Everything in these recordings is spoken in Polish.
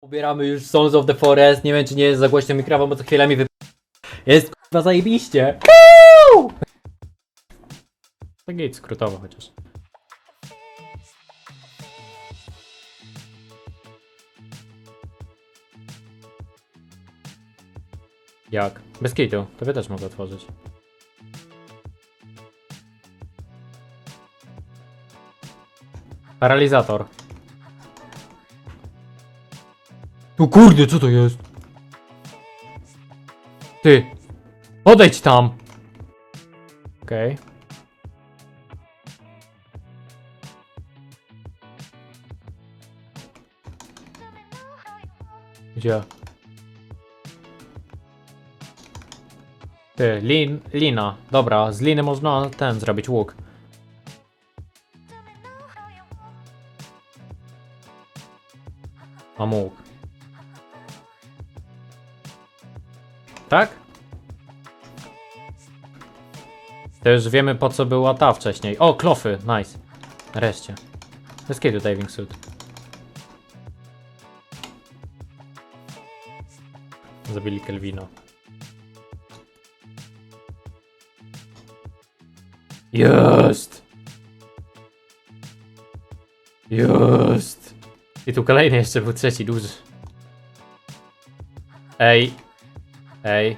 Pobieramy już Sons of the Forest. Nie wiem, czy nie jest za głośno mikrofon, bo co chwilę mi wy... Jest kurwa zajebiście. Woo! Tak git, skrótowo chociaż. Jak? Bez kitu. Tobie też mogę otworzyć. Paralizator. Tu kurde, co to jest? Ty. Podejdź tam. Okej. Gdzie? Ty, lin, lina. Dobra, z liny można ten zrobić łuk. Mam łuk. Tak? To już wiemy po co była ta wcześniej. O, klofy, nice. Nareszcie. Kiedy diving suit. Zabili Kelvina. Jest! Jest! I tu kolejny jeszcze był trzeci, duży. Ej. Ej.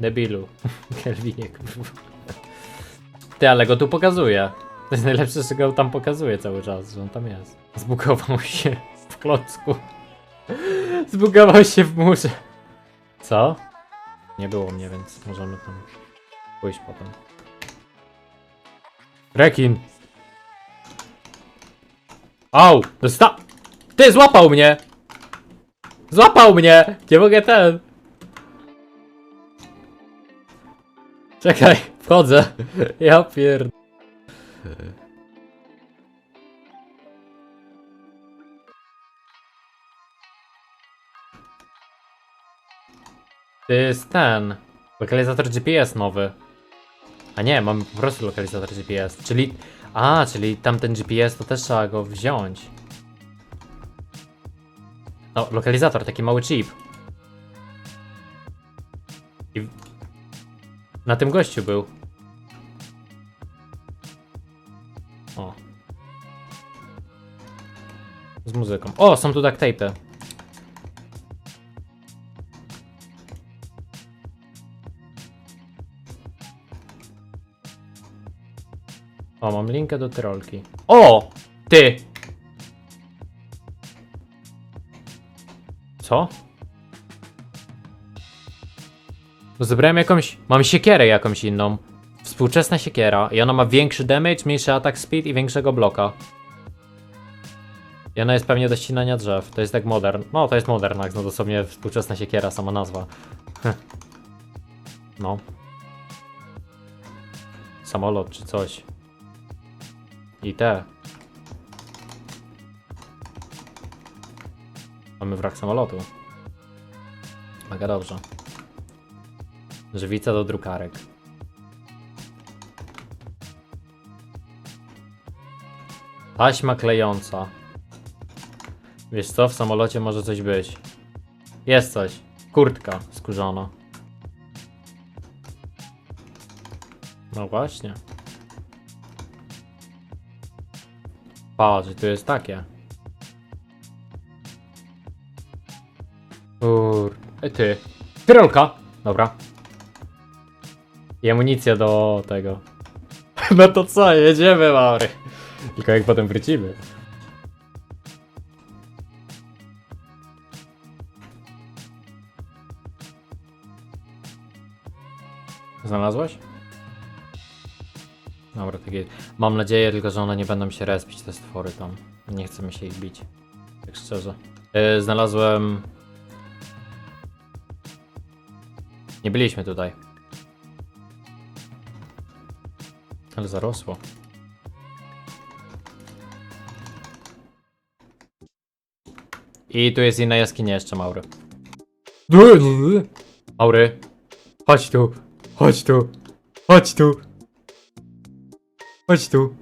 Debilu. Kelvinie, kurwa. Ty, ale go tu pokazuje. To jest najlepsze, że go tam pokazuje cały czas, że on tam jest. Zbugował się w klocku. Zbugował się w murze. Co? Nie było mnie, więc możemy tam pójść potem. Rekin! Au! Dosta... Ty, złapał mnie! Złapał mnie! Nie mogę ten... Czekaj, wchodzę. Ja pierd... To jest ten... Lokalizator GPS nowy. A nie, mamy po prostu lokalizator GPS. Czyli... A, czyli tamten GPS to też trzeba go wziąć. No, lokalizator, taki mały chip. I... Na tym gościu był. O. Z muzyką. O, są tu duct tape. O, mam linkę do tyrolki. O! Ty! Co? Zebrałem jakąś... Mam siekierę jakąś inną. Współczesna siekiera. I ona ma większy damage, mniejszy attack speed i większego bloka. I ona jest pewnie do ścinania drzew. To jest tak modern. No, to jest modern axe, no dosłownie współczesna siekiera, sama nazwa. No. Samolot czy coś. I te. Mamy wrak samolotu. Mega dobrze. Żywica do drukarek. Taśma klejąca. Wiesz co, w samolocie może coś być. Jest coś. Kurtka skórzana. No właśnie. Patrz, tu jest takie. Kur... E, ty. Tyrolka! Dobra. I amunicja do tego. No to co, jedziemy, Maury. Tylko jak potem wrócimy. Znalazłaś? Dobra, takie. Mam nadzieję tylko, że one nie będą się respić, te stwory tam. Nie chcemy się ich bić. Tak szczerze. Yy, znalazłem. Nie byliśmy tutaj. Ale zarosło. I tu jest inna jaskinia jeszcze, Maury. Maury. Chodź tu. Chodź tu. Chodź tu. Chodź tu.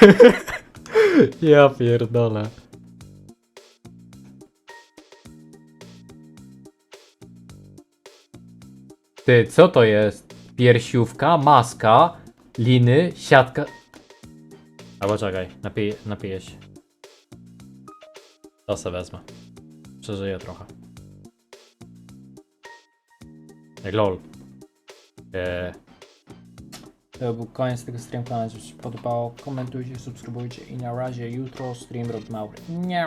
Ja pierdolę. Ty, co to jest? Piersiówka, maska, liny, siatka. Albo czekaj, napiję, napiję się. To se wezmę. Przeżyję trochę. Ej, lol. Eee. To był koniec tego streamka. Mam się podobało. Komentujcie, subskrybujcie i na razie jutro stream robi mały. Nie.